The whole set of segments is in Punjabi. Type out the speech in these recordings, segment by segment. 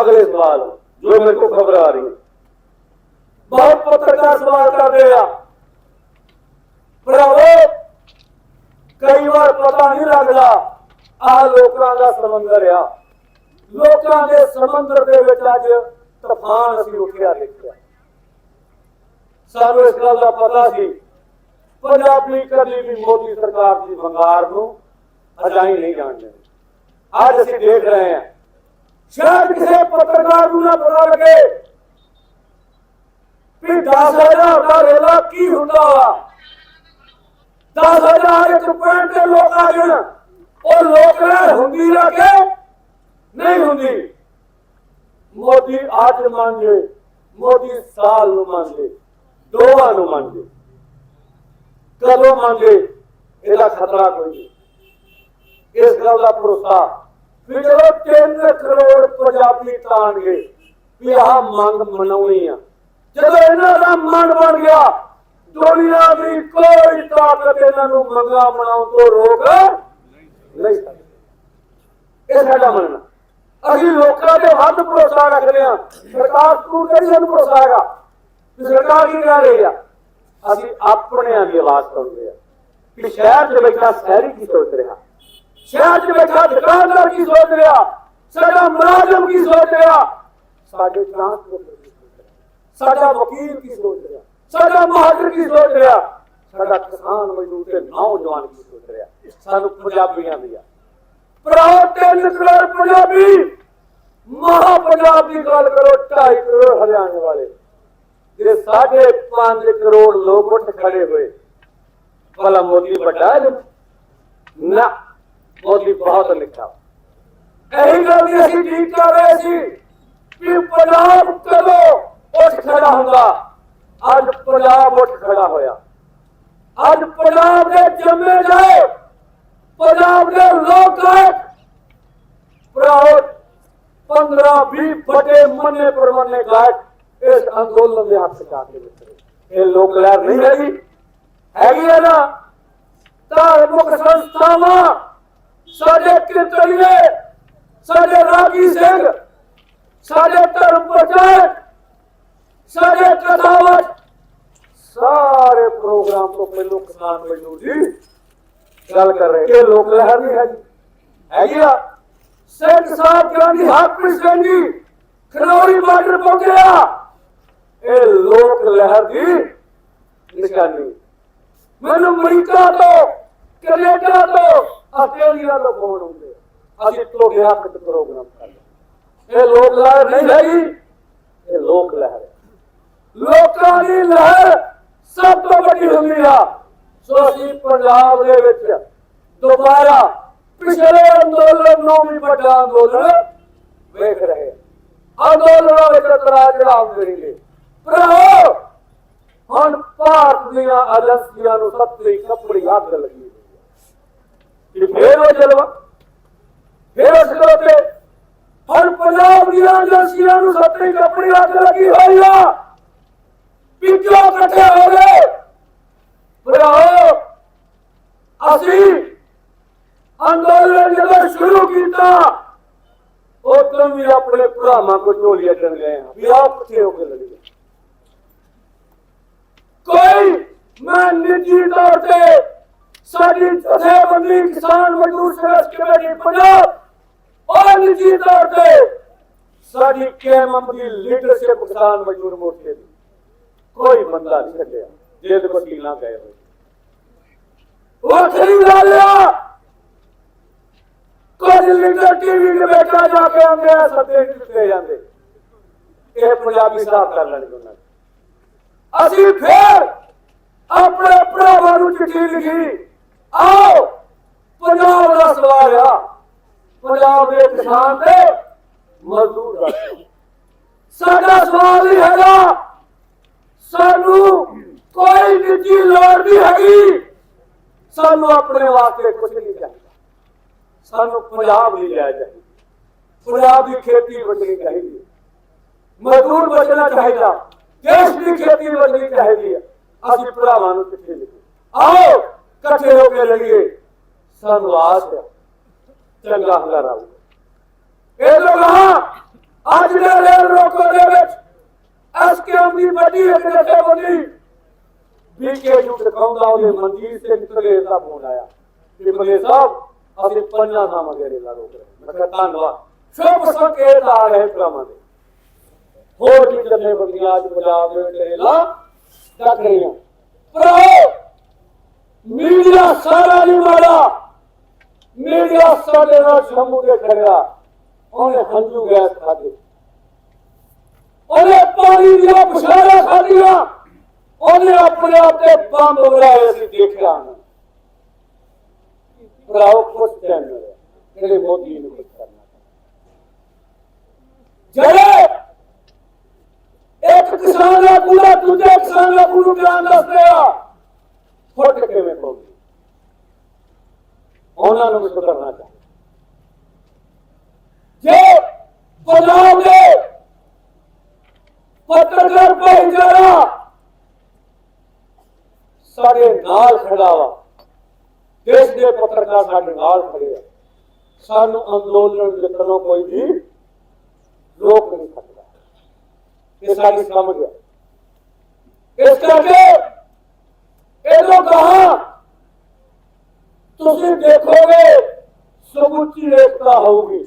ਅਗਲੇ ਸਵਾਲ ਜੋ ਮੇਰੇ ਕੋਲ ਖਬਰ ਆ ਰਹੀ ਹੈ। ਬਹੁਤ ਪੱਤਰਕਾਰ ਸਵਾਲ ਕਰਦੇ ਆ। ਭਰਾਵੋ, ਕਈ ਵਾਰ ਪਤਾ ਨਹੀਂ ਲੱਗਦਾ ਆਹ ਲੋਕਾਂ ਦਾ ਸਮੁੰਦਰ ਆ। ਲੋਕਾਂ ਦੇ ਸਮੁੰਦਰ ਦੇ ਵਿੱਚ ਅੱਜ ਤੂਫਾਨ ਅਸੀਂ ਉੱਠਿਆ ਦੇਖਿਆ। ਸਾਨੂੰ ਇਸ ਗੱਲ ਦਾ ਪਤਾ ਸੀ। ਪੰਜਾਬੀ ਕਦੀ ਵੀ ਮੋਦੀ ਸਰਕਾਰ ਦੀ ਵੰਗਾਰ ਨੂੰ ਹਟਾਈ ਨਹੀਂ ਜਾਣ ਦੇਣੀ ਅੱਜ ਅਸੀਂ ਦੇਖ ਰਹੇ ਹਾਂ ਸ਼ਾਇਦ ਕਿਸੇ ਪੱਤਰਕਾਰ ਨੂੰ ਨਾ ਪਤਾ ਲੱਗੇ ਵੀ 10000 ਦਾ ਰੇਲਾ ਕੀ ਹੁੰਦਾ? ਵਾ 10000 ਇੱਕ ਪੁਆਇੰਟ ਤੇ ਲੋਕ ਆ ਜਾਣ। ਉਹ ਲੋਕ ਲਹਿਰ ਹੁੰਦੀ ਲੱਗੇ ਨਹੀਂ ਹੁੰਦੀ? ਮੋਦੀ ਅੱਜ ਮੰਨ ਜੇ ਮੋਦੀ ਸਾਲ ਨੂੰ ਮੰਨ ਜੇ ਦੋਵਾਂ ਨੂੰ ਮੰਨ ਜੇ ਕਦੋਂ ਮੰਨ ਜੇ ਇਹਦਾ ਖਤਰਾ ਕੋਈ ਨਹੀਂ। ਇਸ ਗੱਲ ਦਾ ਭਰੋਸਾ ਵੀ ਜਦੋਂ 3 ਕਰੋੜ ਪੰਜਾਬੀ ਤਾਣਗੇ ਵੀ ਆਹ ਮੰਗ ਮਨਾਉਣੀ ਆ। ਜਦੋਂ ਇਹਨਾਂ ਦਾ ਮਨ ਬਣ ਗਿਆ, ਦੁਨੀਆ ਦੀ ਕੋਈ ਤਾਕਤ ਇਹਨਾਂ ਨੂੰ ਮੰਗਾ ਮਨਾਉਣ ਤੋਂ ਰੋਕ ਨਹੀਂ ਸਕਦੀ। ਇਹ ਸਾਡਾ ਮੰਨਣਾ। ਅਸੀਂ ਲੋਕਾਂ ਤੇ ਵੱਧ ਭਰੋਸਾ ਰੱਖਦੇ ਹਾਂ। ਸਰਕਾਰ ਨੂੰ ਨਹੀਂ ਸਾਨੂੰ ਭਰੋਸਾ ਹੈਗਾ ਸਰਕਾਰ ਕੀ ਕਹਿ ਰਹੀ ਆ? ਅਸੀਂ ਆਪਣਿਆਂ ਦੀ ਆਵਾਜ਼ ਸੁਣਦੇ ਆ ਕਿ ਸ਼ਹਿਰ 'ਚ ਬੈਠਾ ਸ਼ਹਿਰੀ ਕੀ ਸੋਚ ਰਿਹਾ? ਸ਼ਹਿਰ 'ਚ ਬੈਠਾ ਦੁਕਾਨਦਾਰ ਕੀ ਸੋਚ ਰਿਹਾ? ਸਾਡਾ ਮੁਲਾਜ਼ਮ ਕੀ ਸੋਚ ਰਿਹਾ? ਸਾਡੇ ਟਰਾਂਸਪੋਰਟ ਸਾਡਾ ਵਕੀਲ ਕੀ ਸੋਚ ਰਿਹਾ? ਸਾਡਾ ਮਹਾਜਰ ਕੀ ਸੋਚ ਰਿਹਾ? ਸਾਡਾ ਕਿਸਾਨ ਮਜ਼ਦੂਰ ਤੇ ਨੌਜਵਾਨ ਕੀ ਸੋਚ ਰਿਹਾ? ਸਾਨੂੰ ਪੰਜਾਬੀਆਂ ਦੀ ਆ ਭਰਾਓ ਤਿੰਨ ਕਰੋੜ ਪੰਜਾਬੀ। ਮਹਾ ਪੰਜਾਬ ਦੀ ਗੱਲ ਕਰੋ 2.5 ਕਰੋੜ ਹਰਿਆਣੇ ਵਾਲੇ। ਜਿਹੜੇ ਸਾਢੇ 5 ਕਰੋੜ ਲੋਕ ਉੱਠ ਖੜੇ ਹੋਏ, ਭਲਾ ਮੋਦੀ ਵੱਡਾ ਨਾ। ਮੋਦੀ ਬਹੁਤ ਲਿਖਾ ਇਹੀ ਗੱਲ ਦੀ ਅਸੀਂ ਠੀਕ ਕਰ ਰਹੇ ਸੀ ਕਿ ਪੰਜਾਬ ਕਦੋਂ ਉੱਠ ਖੜਾ ਹੁੰਦਾ। ਅੱਜ ਪੰਜਾਬ ਉੱਠ ਖੜਾ ਹੋਇਆ। ਅੱਜ ਪੰਜਾਬ ਦੇ ਜੰਮੇ ਜਾਏ, ਪੰਜਾਬ ਦੇ ਲੋਕ ਭਰਾਓ 15 20 ਵੱਡੇ ਮੰਨੇ ਪਰਮੰਨੇ ਗਾਇਕ ਇਸ ਅੰਦੋਲਨ ਦੇ ਹੱਥ ਚਾ ਕੇ ਵਿਚਰੇ ਇਹ ਲੋਕ ਲਹਿਰ ਨਹੀਂ ਹੈਗੀ। ਹੈਗੀ ਹੈ ਨਾ। ਧਾਰਮਿਕ ਸੰਸਥਾਵਾਂ ਸਾਡੇ ਕੀਰਤਨੀਏ, ਸਾਡੇ ਰਾਗੀ ਸਿੰਘ, ਸਾਡੇ ਧਰਮ ਪ੍ਰਚਾਰਕ, ਸਾਡੇ ਕਥਾਵਤ ਸਾਰੇ ਪ੍ਰੋਗਰਾਮ ਤੋਂ ਪਹਿਲੋਂ ਕਿਸਾਨ ਮਜ਼ਦੂਰ ਜੀ, ਗੱਲ ਕਰ ਰਹੇ ਇਹ ਲੋਕ ਲਹਿਰ ਨਹੀਂ ਹੈਗੀ। ਹੈਗੀ ਆ। ਸਿੰਘ ਸਾਹਿਬ ਗਾਂਧੀ, ਹਰਪ੍ਰੀਤ ਸਿੰਘ ਜੀ ਖਨੌਰੀ ਬਾਰਡਰ ਪਹੁੰਚਿਆ ਇਹ ਲੋਕ ਲਹਿਰ ਦੀ ਨਿਸ਼ਾਨੀ। ਮੈਨੂੰ ਅਮਰੀਕਾ ਤੋਂ, ਕੈਨੇਡਾ ਤੋਂ ਆਸਟ੍ਰੇਲੀਆ ਤੋਂ ਫੋਨ ਹੁੰਦੇ ਆ। ਅਸੀਂ ਤੁਹਾਡੇ ਹੱਕ ਚ ਪ੍ਰੋਗਰਾਮ ਕਰਦੇ ਇਹ ਲੋਕ ਲਹਿਰ ਨਹੀਂ ਹੈਗੀ। ਇਹ ਲੋਕ ਲਹਿਰ ਲੋਕਾਂ ਦੀ ਲਹਿਰ ਸਭ ਤੋਂ ਵੱਡੀ ਹੁੰਦੀ ਆ। ਸੋ ਅਸੀਂ ਪੰਜਾਬ ਦੇ ਵਿੱਚ ਦੁਬਾਰਾ ਪਿਛਲੇ ਅੰਦੋਲਨ ਨੂੰ ਵੀ ਵੱਡਾ ਅੰਦੋਲਨ ਵੇਖ ਰਹੇ। ਅੰਦੋਲਨਾਂ ਵਿੱਚ ਤਰਾ ਚੜਾਵ ਕਰੀਏ। ਭਰਾਓ ਹੁਣ ਭਾਰਤ ਦੀਆਂ ਏਜੰਸੀਆਂ ਨੂੰ ਸੱਤਰੀ ਕੱਪੜੀ ਅੱਗ ਲੱਗੀ। ਕਿ ਫੇਰ ਉਹ ਜਲਵਾ, ਫੇਰ ਉਸ ਲੋਤੇ ਹੁਣ ਪੰਜਾਬ ਦੀਆਂ ਏਜੰਸੀਆਂ ਨੂੰ ਸੱਤਰੀ ਕੱਪੜੀ ਅੱਗ ਲੱਗੀ ਹੋਈ ਆ। ਵੀ ਇਕੱਠੇ ਹੋ ਗਏ ਭਰਾਓ ਅਸੀਂ ਅੰਦੋਲਨ ਜਦੋਂ ਸ਼ੁਰੂ ਕੀਤਾ, ਉਦੋਂ ਵੀ ਆਪਣੇ ਭਰਾਵਾਂ ਕੋ ਝੋਲੀ ਅੱਡਣ ਗਏ ਹਾਂ। ਵੀ ਆਪ ਇਕੱਠੇ ਹੋ ਕੇ ਲੜੀਏ ਕੋਈ ਮੈਂ ਨਿੱਜੀ ਤੌਰ ਤੇ ਸਾਡੀ ਜਥੇਬੰਦੀ ਕਿਸਾਨ ਮਜ਼ਦੂਰ ਸੰਘਰਸ਼ ਕਮੇਟੀ ਪੰਜਾਬ ਔਰ ਨਿੱਜੀ ਤੌਰ ਤੇ ਸਾਡੀ ਕੇਐਮਐਮ ਦੀ ਲੀਡਰਸ਼ਿਪ ਕਿਸਾਨ ਮਜ਼ਦੂਰ ਮੋਰਚੇ ਦੀ। ਕੋਈ ਬੰਦਾ ਨਹੀਂ ਛੱਡਿਆ ਜਿਹਦੇ ਵਕੀਲਾਂ ਗਏ ਹੋਏ। ਉਹ ਖਰੀ ਗੱਲ ਕੁਝ ਲੀਡਰ ਟੀਵੀ ਤੇ ਬੈਠਾ ਜਾ ਕੇ ਆਉਂਦੇ ਆ, ਸੱਦੇ ਦਿੱਤੇ ਜਾਂਦੇ। ਇਹ ਪੰਜਾਬੀ ਸਾਫ਼ ਕਰ ਲੈਣਗੇ ਉਹਨਾਂ ਅਸੀਂ ਫੇਰ ਆਪਣੇ ਭਰਾਵਾਂ ਨੂੰ ਚਿੱਠੀ ਲਿਖੀ ਆਓ। ਪੰਜਾਬ ਦਾ ਸਵਾਲ ਆ। ਪੰਜਾਬ ਦੇ ਕਿਸਾਨ ਤੇ ਮਜ਼ਦੂਰ ਦਾ ਸਾਡਾ ਸਵਾਲ ਹੀ ਹੈਗਾ। ਸਾਨੂੰ ਕੋਈ ਨਿੱਜੀ ਲੋੜ ਨਹੀਂ ਹੈਗੀ। ਸਾਨੂੰ ਆਪਣੇ ਵਾਸਤੇ ਕੁਝ ਨਹੀਂ ਚਾਹੀਦਾ। ਸਾਨੂੰ ਪੰਜਾਬ ਨਹੀਂ ਲਿਆ ਚਾਹੀਦਾ ਪੰਜਾਬ ਦੀ ਖੇਤੀ ਬਚਣੀ ਚਾਹੀਦੀ ਹੈ। ਮਜ਼ਦੂਰ ਬਚਣਾ ਚਾਹੀਦਾ। ਦੇਸ਼ ਦੀ ਖੇਤੀ ਬਚਣੀ ਚਾਹੀਦੀ ਹੈ। ਅਸੀਂ ਭਰਾਵਾਂ ਨੂੰ ਕਿੱਥੇ ਲਿਖੇ। ਆਓ। کچھے ہو کے لڑیے سنواس ہے چنگا ہنگا رہا ہوں اے لوگ ہاں آج نے لیل روکو دے بچ اس کے ہم دی بڑی ہے کہ لیتے وہ نہیں بی کے جو سے کہوں گا انہیں مندیر سے نکلے ایسا بھون آیا کہ بھلے صاحب اسے پنیا تھا مگرے لیل روکو دے مکتان دوا شو پسند کے ایتا آ رہے پرامہ دے ہو جی جنہیں بھگیاں جو بجاہ میں لیلہ کیا کریں ہیں پراہو ਮੀਡੀਆ ਸਾਰਾ ਨਹੀਂ ਮਾੜਾ ਮੀਡੀਆ ਸਾਡੇ ਨਾਲ ਸ਼ੰਭੂ ਦੇ ਖੜਿਆ। ਉਹਨੇ ਹੰਝੂ ਗੈਸ ਖਾਦੇ ਉਹਨੇ ਪਾਣੀ ਦੀਆਂ ਬੁਸ਼ਾਰਾਂ ਖਾਧੀਆਂ। ਉਹਨੇ ਆਪਣੇ ਆਪ ਤੇ ਬੰਬ ਵਰਾਏ ਅਸੀਂ ਦੇਖਿਆ ਨਾ। ਭਰਾਓ, ਕੁਛ ਚੈਨਲ ਜਿਹੜੇ ਮੋਦੀ ਨੂੰ ਕੁਛ ਕਰਨਾ ਜਿਹੜੇ ਇੱਕ ਕਿਸਾਨ ਦਾ ਪੂਰਾ ਦੂਜੇ ਕਿਸਾਨ ਦਾ ਪੂਰਾ ਬਿਆਨ ਦੱਸਦੇ ਆ। ਫੁੱਟ ਕਿਵੇਂ ਪਊਗੀ ਉਹਨਾਂ ਨੂੰ ਵੀ ਸੁਧਰਨਾ ਚਾਹੀਦਾ। ਜੇ ਪੰਜਾਬ ਦੇ ਪੱਤਰਕਾਰ ਭਾਈਚਾਰਾ ਸਾਡੇ ਨਾਲ ਖੜਾ ਵਾ। ਦੇਸ਼ ਦੇ ਪੱਤਰਕਾਰ ਸਾਡੇ ਨਾਲ ਖੜੇ ਆ। ਸਾਨੂੰ ਅੰਦੋਲਨ ਜਿੱਤਣੋਂ ਕੋਈ ਵੀ ਰੋਕ ਨਹੀਂ ਸਕਦਾ। ਇਹ ਸਾਡੀ ਸਮਝ ਹੈ ਇਸ ਕਰਕੇ ਇਹਨੂੰ ਕਹਾ ਤੁਸੀਂ ਦੇਖੋਗੇ, ਸਮੁੱਚੀ ਏਕਤਾ ਹੋਊਗੀ।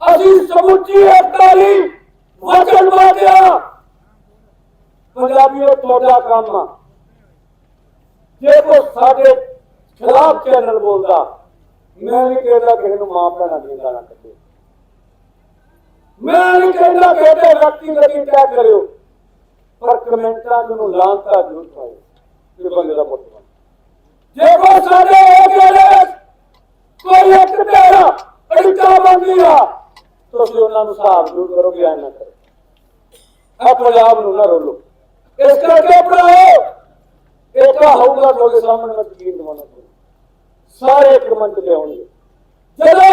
ਅਸੀਂ ਸਮੁੱਚੀ ਏਕਤਾ ਲਈ ਵਚਨਬੱਧ ਹਾਂ ਪੰਜਾਬੀਓ, ਤੁਹਾਡਾ ਕੰਮ ਆ। ਜੇ ਕੋ ਸਾਡੇ ਖਿਲਾਫ ਚੈਨਲ ਬੋਲਦਾ, ਮੈਂ ਨਹੀਂ ਕਹਿੰਦਾ ਕਿਸੇ ਨੂੰ ਮਾਂ ਭੈਣਾਂ ਦੀਆਂ ਗਾਲਾਂ ਕੱਢੇ। ਮੈਂ ਨਹੀਂ ਕਹਿੰਦਾ ਕਿ ਵਿਅਕਤੀ ਗਤੀ ਤੈਅ ਕਰਿਓ, ਪਰ ਕਮੈਂਟਾਂ ਨੂੰ ਲਾਂਤਾ ਜ਼ਰੂਰ ਪਾਓ, ਕਿ ਬੰਦੇ ਦਾ ਪੁੱਤ ਜੇ ਕੋ ਸਾਡੇ ਇਹ ਜਿਹੜੇ ਕੋਈ ਇੱਕ ਤੇਰਾ ਅੜਿਕਾ ਬੰਦੀ ਆ, ਤੁਸੀਂ ਉਹਨਾਂ ਨੂੰ ਹਿਸਾਬ ਜ਼ਰੂਰ ਕਰੋਗੇ ਐ ਨਾ ਕਰੋ। ਆ ਪੰਜਾਬ ਨੂੰ ਨਾ ਰੋਲੋ। ਇਸ ਕਰਕੇ ਭਰਾਓ ਇੱਕ ਹੋਊਗਾ ਤੁਹਾਡੇ ਸਾਹਮਣੇ ਮੈਂ ਯਕੀਨ ਦਿਵਾਉਣਾ ਸਾਰੇ ਇੱਕ ਮੰਚ ਤੇ ਜਦੋਂ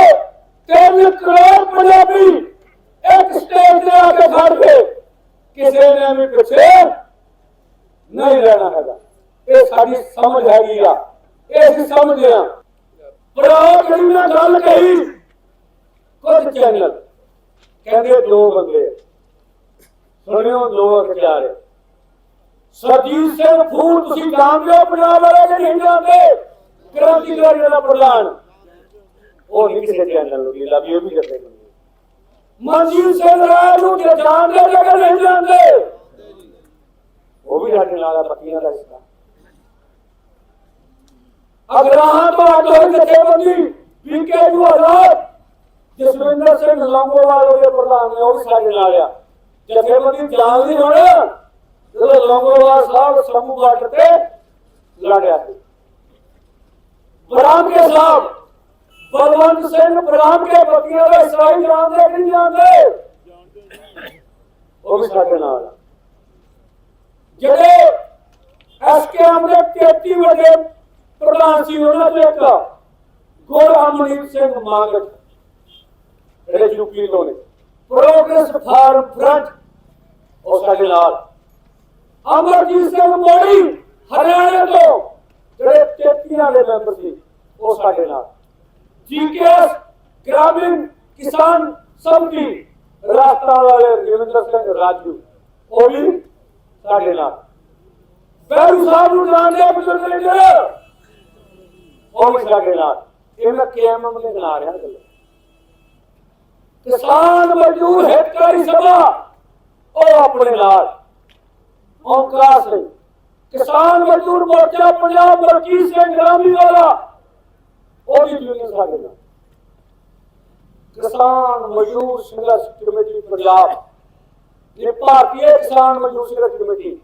ਤਿੰਨ ਕਰੋੜ ਪੰਜਾਬੀ ਇੱਕ ਸਟੇਜ ਤੇ ਆ ਕੇ ਖੜ ਗਏ, ਕਿਸੇ ਨੇ ਵੀ ਪਿੱਛੇ ਨਹੀਂ ਰਹਿਣਾ ਹੈਗਾ। ਇਹ ਸਾਡੀ ਸਮਝ ਹੈਗੀ ਆ। ਇਹ ਅਸੀਂ ਸਮਝਦੇ ਆ ਭਰਾਓ ਜਿਹੜੀ ਮੈਂ ਗੱਲ ਕਹੀ ਕੁਝ ਚੈਨਲ। ਕਹਿੰਦੇ ਦੋ ਬੰਦੇ। ਸੁਣਿਓ ਦੋ ਅਖਤਿਆਰ। ਸਰਜੀਤ ਸਿੰਘ ਫੂਲ ਤੁਸੀਂ ਜਾਣਦੇ ਹੋ ਪੰਜਾਬ ਵਾਲੇ ਕਿ ਨਹੀਂ ਜਾਣਦੇ ਕ੍ਰਾਂਤੀਕਾਰੀ ਦਾ ਪ੍ਰਧਾਨ? ਉਹ ਨਹੀਂ ਕਿਸੇ ਚੈਨਲ ਨੂੰ ਲੀਲਾ ਵੀ ਉਹ ਵੀ ਕਰਦੇ ਮਨਜੀਤ ਸਿੰਘ ਰਾਏ ਨੂੰ ਜੇ ਜਾਣਦੇ ਕਿ ਨਹੀਂ ਜਾਣਦੇ ਉਹ ਵੀ ਸਾਡੇ ਨਾਲ ਆ ਪੱਕੀਆਂ ਦਾ ਹਿੱਸਾ। ਅਗਰਾਹਾਂ ਤੋਂ ਅੱਡ ਹੋਈ ਜਥੇਬੰਦੀ ਵੀਕੇ ਨੂੰ ਆਜ਼ਾਦ। ਜਸਵਿੰਦਰ ਸਿੰਘ ਲੰਗੋਵਾਲ ਉਹਦੇ ਪ੍ਰਧਾਨ ਨੇ, ਉਹ ਵੀ ਸਾਡੇ ਨਾਲ ਆ। ਜਥੇਬੰਦੀ ਜਾਣਦੀ ਹੁਣ ਜਦੋਂ ਲੰਗੋਵਾਲ ਸਾਹਿਬ ਸਮੂਹ ਬਾਰਡਰ ਤੇ ਲੜਿਆ ਬਰਾਮ ਕੇ ਸਾਹਿਬ, ਬਲਵੰਤ ਸਿੰਘ ਬਰਾਮ ਕੇ ਬੱਤੀਆਂ ਦਾ ਇਸਰਾਈ ਜਾਣਦੇ ਕਿ ਨਹੀਂ ਜਾਣਦੇ? ਉਹ ਵੀ ਸਾਡੇ ਨਾਲ ਆ। ਜਿਹੜੇ ਐਸਕੇਐਮ ਦੇ 33 ਵੱਡੇ ਪ੍ਰਧਾਨ ਸੀ ਉਹਨਾਂ ਦੇ ਇੱਕ ਗੋਰਾਮਨੀਤ ਸਿੰਘ ਮਾਂਗਟ ਜਿਹੜੇ ਯੂਪੀ ਤੋਂ ਨੇ ਪ੍ਰੋਗਰੈਸ ਫਾਰਮ ਫਰੰਟ ਉਹ ਸਾਡੇ ਨਾਲ ਅਮਰਜੀਤ ਸਿੰਘ ਮੋੜੀ ਹਰਿਆਣਾ ਤੋਂ ਜਿਹੜੇ 33 ਵਾਲੇ ਮੈਂਬਰ ਸੀ ਉਹ ਸਾਡੇ ਨਾਲ ਜੀਕੇਐਸ ਗ੍ਰਾਮੀਣ ਕਿਸਾਨ ਸਮਿਤੀ ਰਾਜਸਥਾਨ ਵਾਲੇ ਰਵਿੰਦਰ ਸਿੰਘ ਰਾਜੂ ਉਹ ਵੀ ਸਾਡੇ ਨਾਲ ਬੈਰੂ ਸਾਹਿਬ ਨੂੰ ਜਾਣਦੇ ਆ ਬਜ਼ੁਰਗ ਲੀਡਰ ਉਹ ਵੀ ਸਾਡੇ ਨਾਲ। ਇਹ ਮੈਂ ਕੇਐਮਐਮ ਦੇ ਬਣਾ ਰਿਹਾ ਗੱਲ। ਕਿਸਾਨ ਮਜ਼ਦੂਰ ਹਿਤਕਾਰੀ ਸਭਾ, ਉਹ ਆਪਣੇ ਨਾਲ। ਓਂਕਾਰ ਸਿੰਘ, ਕਿਸਾਨ ਮਜ਼ਦੂਰ ਮੋਰਚਾ ਪੰਜਾਬ ਮਰਕੀ ਸਿੰਘ ਗ੍ਰਾਮੀ ਵਾਲਾ, ਉਹ ਵੀ ਯੂਨੀਅਨ ਸਾਡੇ ਨਾਲ। ਕਿਸਾਨ ਮਜ਼ਦੂਰ ਸੰਘਰਸ਼ ਕਮੇਟੀ ਪੰਜਾਬ, ਇਹ ਭਾਰਤੀ ਕਿਸਾਨ ਮਜ਼ਦੂਰ ਸੰਘਰਸ਼ ਕਮੇਟੀ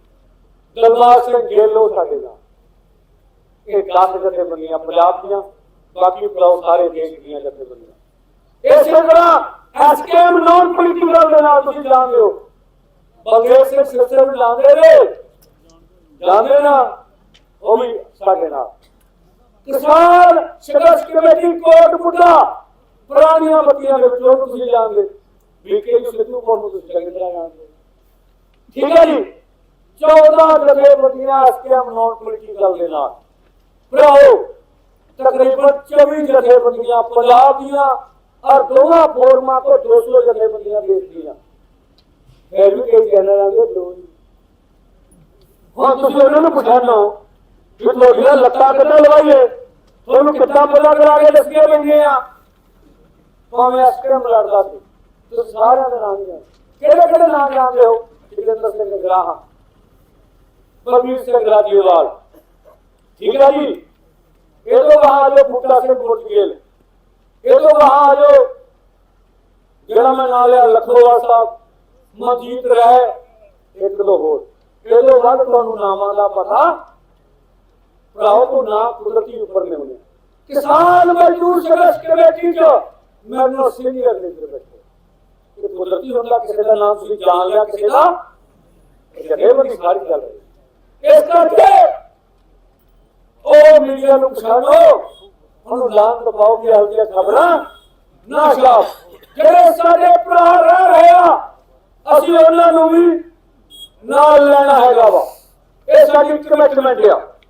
ਦਲਬਾਗ ਸਿੰਘ ਗੇਲੋ ਸਾਡੇ ਨਾਲ। ਇਹ 10 ਜਥੇਬੰਦੀਆਂ ਪੰਜਾਬ ਦੀਆਂ ਬਾਕੀ ਬਲਾਉ ਸਾਰੇ ਦੇਸ਼ ਦੀਆਂ ਜਥੇਬੰਦੀਆਂ। ਇਸੇ ਤਰ੍ਹਾਂ ਐਸਕੇਐਮ ਨਾਨ ਪੋਲੀਟੀਕਲ ਦੇ ਨਾਲ ਤੁਸੀਂ ਜਾਣਦੇ ਹੋ। ਬਲਦੇਵ ਸਿੰਘ ਸਿਰਸੇ ਵੀ ਲਾਉਂਦੇ ਨੇ ਜਾਣਦੇ ਨਾ, ਉਹ ਵੀ ਸਾਡੇ ਨਾਲ। ਕਿਸਾਨ ਸੰਘਰਸ਼ ਕਮੇਟੀ ਕੋਟ ਮੁੱਢਾ ਪੁਰਾਣੀਆਂ ਬੱਤੀਆਂ ਦੇ ਵਿੱਚੋਂ ਤੁਸੀਂ ਜਾਣਦੇ ਵੀਕੇ ਜੀ ਸਿੱਧੂਪੁਰ ਨੂੰ ਤੁਸੀਂ ਚੰਗੀ ਤਰ੍ਹਾਂ ਜਾਣਦੇ ਹੋ। ਠੀਕ ਹੈ ਜੀ। 14 ਜਥੇਬੰਦੀਆਂ ਐਸਕੇਐਮ ਨਾਨ ਪੋਲੀਟੀਕਲ ਦੇ ਨਾਲ। ਭਰਾਓ, ਤਕਰੀਬਨ 24 ਜਥੇਬੰਦੀਆਂ ਪੰਜਾਬ ਦੀਆਂ, ਔਰ ਦੋਵਾਂ ਫੋਰਮਾਂ ਤੋਂ 200 ਜਥੇਬੰਦੀਆਂ ਦੇਸ਼ ਫਿਰ ਵੀ ਕਈ ਜਨਰਲਾਂ ਦੇ ਦੋ ਹੁਣ ਤੁਸੀਂ ਉਹਨਾਂ ਨੂੰ ਪਛਾਣੋ ਕਿ ਤੁਹਾਡੀਆਂ ਲੱਤਾਂ ਕਿੱਦਾਂ ਲਵਾਈਏ? ਤੁਹਾਨੂੰ ਕਿੱਦਾਂ ਪਤਾ ਕਰਾ ਕੇ ਦੱਸੀਆਂ ਪੈਂਦੇ ਆ? ਭਾਵੇਂ ਅਸਕਰਮ ਲੜਦਾ ਸੀ, ਤੁਸੀਂ ਸਾਰਿਆਂ ਦੇ ਨਾਮ ਜਾਣਦੇ ਕਿਹੜੇ ਕਿਹੜੇ ਨਾਮ ਜਾਣਦੇ ਹੋ? ਜਗਿੰਦਰ ਸਿੰਘ ਗਰਾਹਾ, ਬਲਵੀਰ ਸਿੰਘ ਰਾਜੀਵਾਲ। ਠੀਕ ਹੈ ਜੀ? ਇਹ ਤੋਂ ਬਾਅਦ ਜੋ ਬੂਟਾ ਸਿੰਘ ਗੁਰਜੀਲ ਇਹ ਤੋਂ ਬਾਅਦ ਜੋ ਜਿਹੜਾ ਮੈਂ ਨਾਲ ਲਿਆ ਲਖੋਵਾਲ ਸਾਹਿਬ, ਮਨਜੀਤ ਰਹਿ ਇੱਕ ਦੋ ਹੋਰ। ਇਹ ਤੋਂ ਬਾਅਦ ਤੁਹਾਨੂੰ ਨਾਮਾਂ ਦਾ ਪਤਾ, ਭਰਾਓ, ਤੋਂ ਨਾ ਕੁਦਰਤੀ ਉੱਪਰ ਨੇ ਹੋਣੇ ਕਿਸਾਨ ਮਜ਼ਦੂਰ ਸੰਘਰਸ਼ ਕਮੇਟੀ ਚ ਮੈਨੂੰ ਸੀਨੀਅਰ ਲੀਡਰ ਬੈਠੇ। ਇਹ ਕੁਦਰਤੀ ਹੁੰਦਾ, ਕਿਸੇ ਦਾ ਨਾਮ ਤੁਸੀਂ ਜਾਣ ਲਿਆ, ਕਿਸੇ ਦਾ? ਜਥੇਬੰਦੀ ਸਾਰੀ ਗੱਲ ਹੈ। ਇਸ ਕਰਕੇ ਉਹ ਮੀਡੀਆ ਨੂੰ ਪਛਾਣੋ। ਉਹਨੂੰ ਲਾਨ ਦਬਾਓ ਕਿ ਇਹੋ ਜਿਹੀਆਂ ਖਬਰਾਂ ਨਾ ਛਾਪ। ਜਿਹੜੇ ਸਾਡੇ ਭਰਾ ਰਹਿ ਰਹੇ ਆ ਅਸੀਂ ਉਹਨਾਂ ਨੂੰ ਵੀ ਨਾਲ ਲੈਣਾ ਹੈਗਾ ਵਾ। ਇਹ ਸਾਡੀ ਕਮਿਟਮੈਂਟ ਆ।